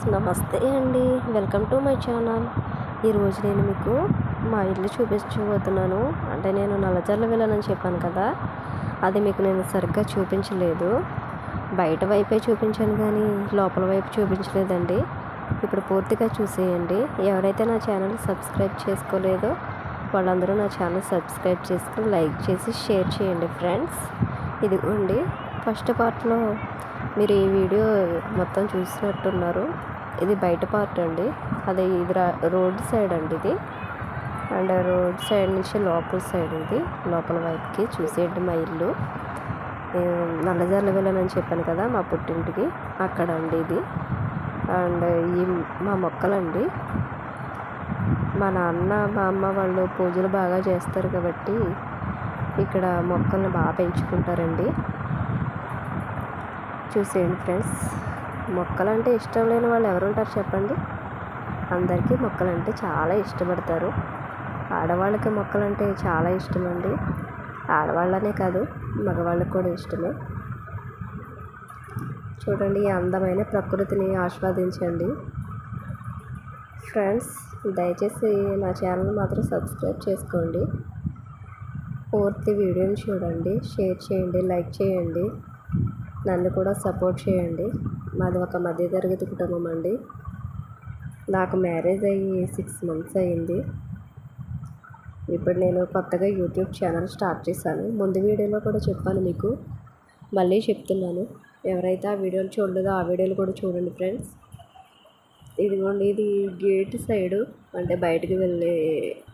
Friends నమస్తే అండి. Welcome to my channel. ఈరోజు నేను మీకు మా ఇల్లు చూపించబోతున్నాను. అంటే నేను నల్లజర్ల వెళ్ళానని చెప్పాను కదా అది మీకు నేను సరిగ్గా చూపించలేదు. బయట వైపే చూపించాను కానీ లోపల వైపు చూపించలేదండి. ఇప్పుడు పూర్తిగా చూసేయండి. ఎవరైతే నా ఛానల్ సబ్స్క్రైబ్ చేసుకోలేదో వాళ్ళందరూ నా ఛానల్ సబ్స్క్రైబ్ చేసుకుని లైక్ చేసి షేర్ చేయండి ఫ్రెండ్స్. ఇదిగోండి ఫస్ట్ పార్ట్లో మీరు ఈ వీడియో మొత్తం చూసినట్టున్నారు. ఇది బయట పార్ట్ అండి. అదే ఇది రోడ్ సైడ్ అండి ఇది. అండ్ రోడ్ సైడ్ నుంచి లోపల సైడ్ ఇది. లోపల వైపుకి చూసేయండి మా ఇల్లు. నల్లజర్ల వెళ్ళనని చెప్పాను కదా మా పుట్టింటికి. అక్కడ అండి ఇది. అండ్ ఈ మా మొక్కలండి. మా నాన్న మా అమ్మ వాళ్ళు పూజలు బాగా చేస్తారు కాబట్టి ఇక్కడ మొక్కల్ని బాగా పెంచుకుంటారండి. చూసేయండి ఫ్రెండ్స్. మొక్కలు అంటే ఇష్టం లేని వాళ్ళు ఎవరు ఉంటారు చెప్పండి? అందరికీ మొక్కలు అంటే చాలా ఇష్టపడతారు. ఆడవాళ్ళకి మొక్కలు అంటే చాలా ఇష్టం అండి ఆడవాళ్ళనే కాదు మగవాళ్ళకి కూడా ఇష్టమే. చూడండి ఈ అందమైన ప్రకృతిని ఆస్వాదించండి. ఫ్రెండ్స్ దయచేసి నా ఛానల్ మాత్రం సబ్స్క్రైబ్ చేసుకోండి. పూర్తి వీడియోని చూడండి షేర్ చేయండి లైక్ చేయండి. నన్ను కూడా సపోర్ట్ చేయండి. మాది ఒక మధ్యతరగతి కుటుంబం అండి. నాకు మ్యారేజ్ అయ్యి సిక్స్ మంత్స్ అయ్యింది. ఇప్పుడు నేను కొత్తగా యూట్యూబ్ ఛానల్ స్టార్ట్ చేశాను. ముందు వీడియోలో కూడా చెప్పాను మీకు. మళ్ళీ చెప్తున్నాను. ఎవరైతే ఆ వీడియోలు చూడలేదో ఆ వీడియోలు కూడా చూడండి ఫ్రెండ్స్. ఇదిగోండి ఇది గేట్ సైడు అంటే బయటకు వెళ్ళే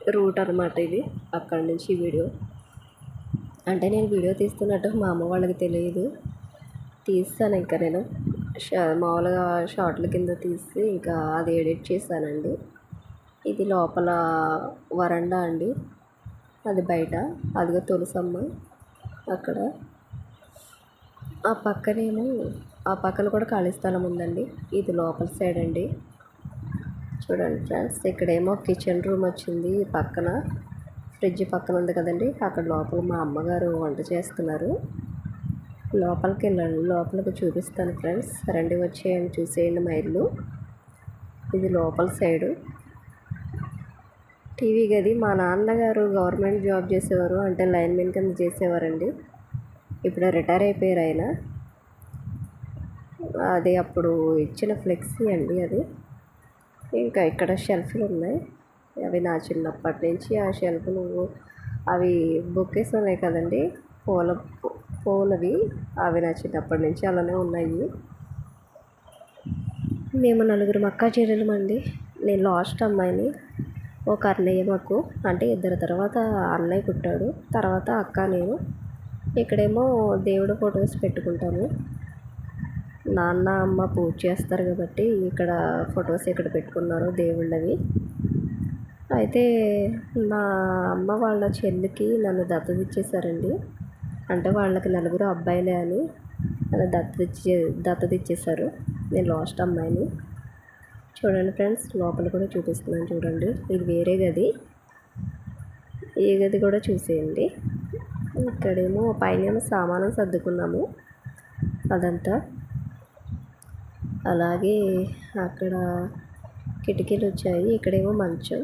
రూట్ అనమాట ఇది. అక్కడి నుంచి వీడియో. అంటే నేను వీడియో తీస్తున్నట్టు మా అమ్మ వాళ్ళకి తెలియదు. తీస్తాను ఇంకా నేను. మామూలుగా షార్ట్ల కింద తీసి ఇంకా అది ఎడిట్ చేశానండి. ఇది లోపల వరండా అండి. అది బయట. అదిగో తులసమ్మ అక్కడ. ఆ పక్కనేమో ఆ పక్కన కూడా ఖాళీ స్థలం ఉందండి. ఇది లోపల సైడ్ అండి. చూడండి ఫ్రెండ్స్ ఇక్కడేమో కిచెన్ రూమ్ వచ్చింది పక్కన. ఫ్రిడ్జ్ పక్కన ఉంది కదండి. అక్కడ లోపల మా అమ్మగారు వంట చేస్తున్నారు. లోపలికి వెళ్ళండి లోపలికి చూపిస్తాను ఫ్రెండ్స్. రండి వచ్చేయండి చూసేయండి మా ఇల్లు ఇది లోపల సైడు. టీవీ గది. మా నాన్నగారు గవర్నమెంట్ జాబ్ చేసేవారు. అంటే లైన్మెన్ కింద చేసేవారండి. ఇప్పుడు రిటైర్ అయిపోయారు ఆయన. అది అప్పుడు ఇచ్చిన ఫ్లెక్సీ అండి అది. ఇంకా ఇక్కడ షెల్ఫ్లు ఉన్నాయి. అవి నా చిన్నప్పటి నుంచి ఆ షెల్ఫ్లు అవి బుక్కేస్ ఉన్నాయి కదండి. పూల పోలవి అవి నా చిన్నప్పటి నుంచి అలానే ఉన్నాయి. మేము నలుగురు అక్క చెల్లెలమండి నేను లాస్ట్ అమ్మాయిని ఒక అన్నయ్య మాకు. అంటే ఇద్దరు తర్వాత అన్నయ్య పుట్టాడు తర్వాత అక్క నేను. ఇక్కడేమో దేవుడు ఫొటోస్ పెట్టుకుంటాము. నాన్న అమ్మ పూజ చేస్తారు కాబట్టి ఇక్కడ ఫొటోస్ ఇక్కడ పెట్టుకున్నారు దేవుళ్ళవి. అయితే మా అమ్మ వాళ్ళ చెల్లికి నన్ను దత్తత ఇచ్చేసారండి అంటే వాళ్ళకి నలుగురు అబ్బాయిలే అని అలా దత్తత ఇచ్చే దత్తత ఇచ్చేసారు నేను లాస్ట్ అమ్మాయిని. చూడండి ఫ్రెండ్స్ లోపల కూడా చూపిస్తున్నాను చూడండి. ఇది వేరే గది. ఈ గది కూడా చూసేయండి. ఇక్కడేమో పైన సామానం సర్దుకున్నాము. అదంతా. అలాగే అక్కడ కిటికీలు వచ్చాయి. ఇక్కడేమో మంచం.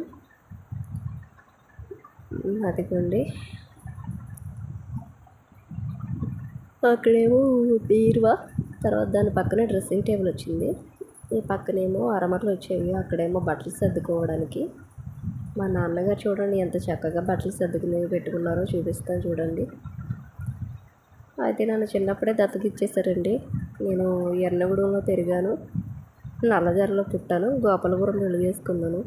అదిగోండి. అక్కడేమో బీరువా తర్వాత దాని పక్కనే డ్రెస్సింగ్ టేబుల్ వచ్చింది. ఈ పక్కనేమో అరమరలు వచ్చాయి అక్కడేమో బట్టలు సర్దుకోవడానికి. మా నాన్నగారు చూడండి ఎంత చక్కగా బట్టలు సర్దుకుని పెట్టుకున్నారో చూపిస్తాను చూడండి. అయితే నన్ను చిన్నప్పుడే దత్తత ఇచ్చేసారండి నేను ఎర్నగూడెంలో పెరిగాను. నల్లజర్లో పుట్టాను. గోపాలపురం పెళ్ళి చేసుకున్నాను.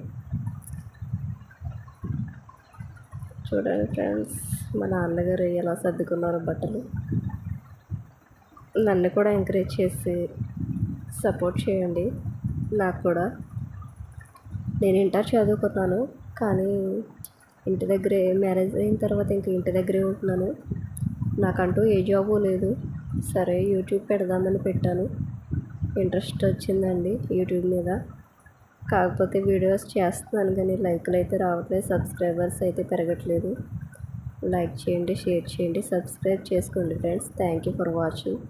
చూడండి ఫ్రెండ్స్ మా నాన్నగారు ఎలా సర్దుకున్నారో బట్టలు. నన్ను కూడా ఎంకరేజ్ చేసి సపోర్ట్ చేయండి. నాకు కూడా. నేను ఇంటర్ చదువుకున్నాను కానీ ఇంటి దగ్గరే మ్యారేజ్ అయిన తర్వాత ఇంక ఇంటి దగ్గరే ఉంటున్నాను. నాకంటూ ఏ జాబు లేదు. సరే యూట్యూబ్ పెడదామని పెట్టాను. ఇంట్రెస్ట్ వచ్చిందండి యూట్యూబ్ మీద. కాకపోతే వీడియోస్ చేస్తున్నాను కానీ లైక్లు అయితే రావట్లేదు సబ్స్క్రైబర్స్ అయితే పెరగట్లేదు. లైక్ చేయండి షేర్ చేయండి సబ్స్క్రైబ్ చేసుకోండి friends. Thank you for watching